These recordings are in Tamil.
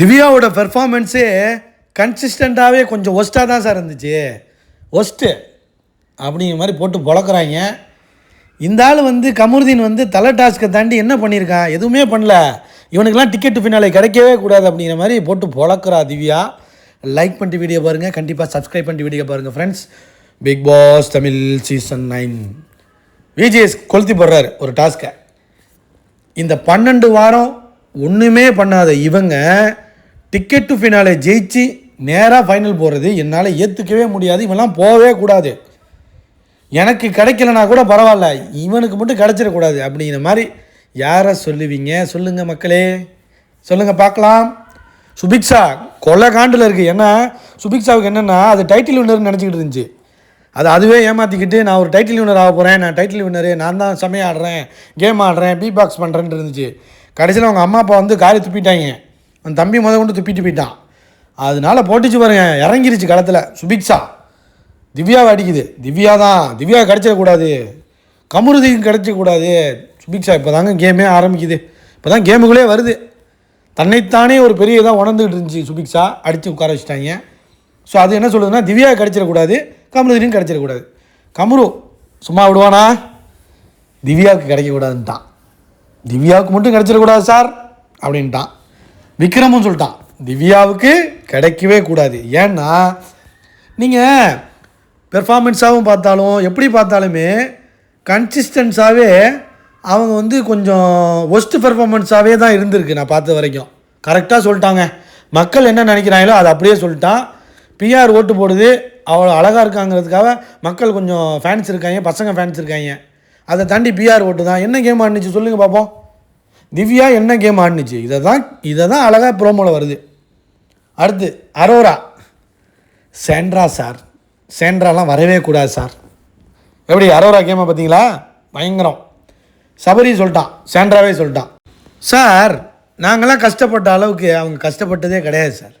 திவ்யாவோட பெர்ஃபார்மன்ஸே கன்சிஸ்டண்ட்டாகவே கொஞ்சம் ஒஸ்ட்டாக தான் சார் இருந்துச்சு. ஒஸ்ட்டு அப்படிங்கிற மாதிரி போட்டு பொழக்கிறாங்க. இந்த ஆள் வந்து கமருதீன் வந்து தலை டாஸ்க்கை தாண்டி என்ன பண்ணியிருக்கான் எதுவுமே பண்ணல. இவனுக்கெல்லாம் டிக்கெட்டு பின்னாலே கிடைக்கவே கூடாது அப்படிங்கிற மாதிரி போட்டு பொழக்கிறா திவ்யா. லைக் பண்ணிட்டு வீடியோ பாருங்கள் கண்டிப்பாக சப்ஸ்கிரைப் பண்ணிட்டு வீடியோ பாருங்கள் friends Bigg Boss Tamil season nine V G S கொளுத்தி போடுறாரு ஒரு டாஸ்க்கை இந்த பன்னெண்டு வாரம் ஒன்றுமே பண்ணாத இவங்க டிக்கெட் டு ஃபினாலே ஜெயிச்சு நேராக ஃபைனல் போகிறது என்னால் ஏற்றுக்கவே முடியாது. இவெல்லாம் போகவே கூடாது. எனக்கு கிடைக்கலனா கூட பரவாயில்ல. இவனுக்கு மட்டும் கிடைச்சிடக்கூடாது அப்படிங்கிற மாதிரி யாரை சொல்லுவீங்க? சொல்லுங்கள் மக்களே. சொல்லுங்கள் பார்க்கலாம். சுபிக்ஷா கொலை காண்டில் இருக்குது ஏன்னா சுபிக்ஷாவுக்கு என்னென்னா அது டைட்டில் வின்னர்னு நினச்சிக்கிட்டு இருந்துச்சு. அது அதுவே ஏமாற்றிக்கிட்டு நான் ஒரு டைட்டில் வின்னர் ஆக போகிறேன் நான் டைட்டில் வின்னரு நான் தான் சமையல் ஆடுறேன் கேம் ஆடுறேன். பீ பாக்ஸ் பண்ணுறேன்ட்டு இருந்துச்சு. கடைசியில் அவங்க அம்மா அப்பா வந்து காரி துப்பிட்டாங்க. அந்த தம்பி முத கொண்டு துப்பிட்டு போயிட்டான். அதனால போட்டுச்சு பாருங்க இறங்கிருச்சு களத்தில். சுபிக்ஷா. திவ்யாவை அடிக்குது. திவ்யா தான் திவ்யா கிடச்சிடக்கூடாது கமுருதியும் கிடச்சிடக்கூடாது சுபிக்ஷா இப்போ தாங்க கேமே ஆரம்பிக்குது. இப்போ தான் கேமுக்குள்ளே வருது. தன்னைத்தானே ஒரு பெரிய இதாக உணர்ந்துக்கிட்டு இருந்துச்சு சுபிக்ஷா. அடித்து உட்கார வச்சுட்டாங்க. ஸோ அது என்ன சொல்லுதுன்னா திவ்யா கிடச்சிடக்கூடாது கமருதினும் கிடச்சிடக்கூடாது கமரு சும்மா விடுவானா? திவ்யாவுக்கு கிடைக்கக்கூடாதுன்ட்டான் திவ்யாவுக்கு மட்டும் கிடச்சிடக்கூடாது சார் அப்படின்ட்டான். விக்ரமும் சொல்லிட்டான் திவ்யாவுக்கு கிடைக்கவே கூடாது. ஏன்னா நீங்கள் பெர்ஃபார்மன்ஸாகவும் பார்த்தாலும் எப்படி பார்த்தாலுமே கன்சிஸ்டன்ஸாகவே அவங்க வந்து கொஞ்சம் ஒஸ்ட் பெர்ஃபார்மன்ஸாகவே தான் இருந்திருக்கு நான் பார்த்த வரைக்கும். கரெக்டாக சொல்லிட்டாங்க. மக்கள் என்ன நினைக்கிறாங்களோ அதை அப்படியே சொல்லிட்டான். பிஆர் ஓட்டு போடுது. அவ்வளோ அழகாக இருக்காங்கிறதுக்காக மக்கள் கொஞ்சம் ஃபேன்ஸ் இருக்காங்க பசங்க ஃபேன்ஸ் இருக்காங்க. அதை தாண்டி பிஆர் ஓட்டு தான். என்ன கேம் ஆடினுச்சு சொல்லுங்கள் பார்ப்போம் திவ்யா என்ன கேம் ஆடினுச்சு? இதை தான் இதை தான் அழகாக ப்ரோமோவில் வருது. அடுத்து அரோரா. Sandra sir. சேண்ட்ராலாம் வரவே கூடாது சார். எப்படி அரோரா கேமை பார்த்தீங்களா? பயங்கரம். சபரி சொல்லிட்டான். சேண்ட்ராவே சொல்லிட்டான். சார் நாங்களாம் கஷ்டப்பட்ட அளவுக்கு அவங்க கஷ்டப்பட்டதே கிடையாது சார்.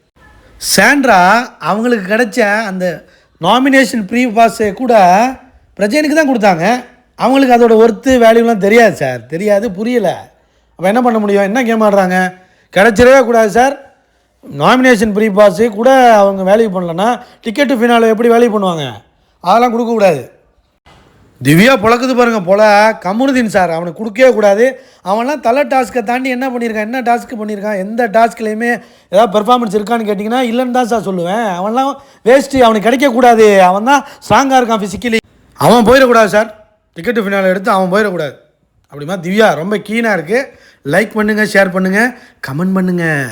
சேண்ட்ரா அவங்களுக்கு கிடைச்ச அந்த நாமினேஷன் ப்ரீ பாஸை கூட பிரஜனுக்கு தான் கொடுத்தாங்க. அவங்களுக்கு அதோட ஒர்த்து வேல்யூலாம் தெரியாது சார். தெரியாது புரியலை. அப்போ என்ன பண்ண முடியும்? என்ன கேம் ஆடுறாங்க? கிடைச்சிடவே கூடாது சார் நாமினேஷன் ப்ரீ பாஸு கூட அவங்க வேல்யூ பண்ணலன்னா டிக்கெட்டு ஃபினால எப்படி வேல்யூ பண்ணுவாங்க? அதெல்லாம் கொடுக்கக்கூடாது திவ்யா பொழக்குது பாருங்கள் போல. கமருதீன் சார் அவனுக்கு கொடுக்கவே கூடாது. அவன்லாம் தலை டாஸ்க்கை தாண்டி என்ன பண்ணியிருக்கான்? என்ன டாஸ்க் பண்ணியிருக்கான்? எந்த டாஸ்க்லேயுமே ஏதாவது பெர்ஃபார்மன்ஸ் இருக்கான்னு கேட்டிங்கன்னா இல்லைன்னு தான் சார் சொல்லுவேன். அவன்லாம் வேஸ்ட்டு அவனுக்கு கிடைக்கக்கூடாது அவன் தான் ஸ்ட்ராங்காக இருக்கான் ஃபிசிக்கலி அவன் போயிடக்கூடாது சார் டிக்கெட்டு ஃபினால் எடுத்து அவன் போயிடக்கூடாது. அப்படிமா திவ்யா ரொம்ப கீனாக இருக்குது லைக் பண்ணுங்கள் ஷேர் பண்ணுங்கள் கமெண்ட் பண்ணுங்கள்